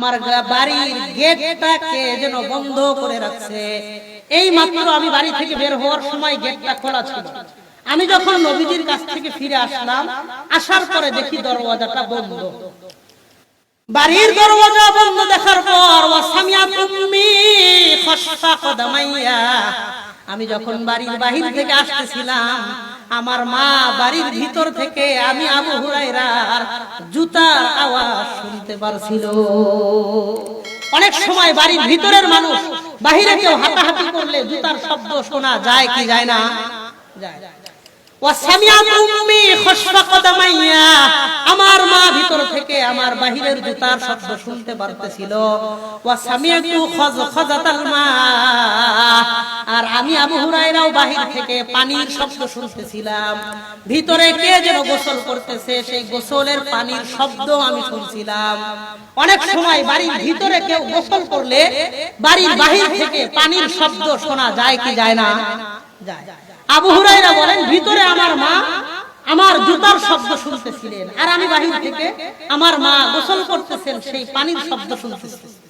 আমার বাড়ির গেটটাকে যেন বন্ধ করে রাখছে এই মাত্র আমি বাড়ি থেকে বের হওয়ার সময় গেটটা খোলা ছিল। আমি যখন নবীজির কাছ থেকে ফিরে আসলাম, আসার পরে দেখি দরওয়াজাটা বন্ধ। বাড়ির দরওয়াজা বন্ধ দেখার পর ওয়াসামিয়া তুম্মি খসফা কদমাইয়া। আমি যখন বাড়ির বাহির থেকে আসতেছিলাম আমার মা বাড়ির ভিতর থেকে আমি আবু হুরাইরার জুতার আওয়াজ শুনতে পারছিল। অনেক সময় বাড়ির ভিতরের মানুষ বাহিরে কেউ হাঁটাহাঁটি করলে জুতার শব্দ শোনা যায় কি যায় না? আমার মা ভিতর থেকে আমার বাহিরের জুতার শব্দ শুনতে পারতেছিল। আর আমি আবু হুরায়রাও বাহির থেকে পানির শব্দ শুনতেছিলাম। ভিতরে কে যেন গোসল করতেছে, সেই গোসলের পানির শব্দ আমি শুনছিলাম। অনেক সময় বাড়ির ভিতরে কেউ গোসল করলে বাড়ির বাহির থেকে পানির শব্দ শোনা যায় কি যায় না? যায়। আবু হুরাইরা বলেন, ভিতরে আমার মা আমার জুতার শব্দ শুনতেছিলেন। আর আমি বাহির থেকে আমার মা গোসল করতেছেন, সেই পানির শব্দ শুনতেছিলেন।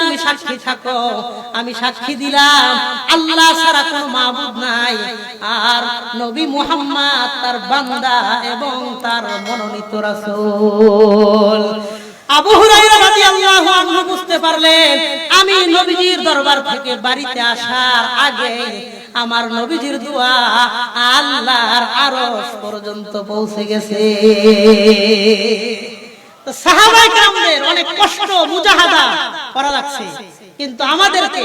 তুমি সাক্ষী থাকো। আমি সাক্ষী দিলাম, আল্লাহ ছাড়া কোনো মাবুদ নাই। আর নবী মুহাম্মদ তার বান্দা এবং তার মনোনীত রাসূল। আবু হুরায়রা নবীজির দরবার থেকে বাড়িতে আসার আগে আমার নবীজির দোয়া আল্লাহর আরশ পর্যন্ত পৌঁছে গেছে। সাহাবায়ে অনেক কষ্ট, মুজাহাদা করা লাগছে। কিন্তু আমাদেরকে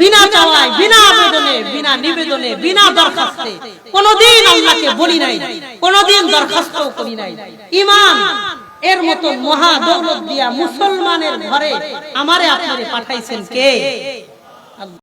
বিনা চাওয়ায়, বিনা আবেদনে, বিনা নিবেদনে, বিনা দরখাস্তে কোনদিন আল্লাহকে বলি নাই, কোনদিন দরখাস্ত করি নাই। ইমান এর মতো মহা দৌলত দিয়া মুসলমানের ঘরে আমারে আপনারে পাঠাইছেন কে?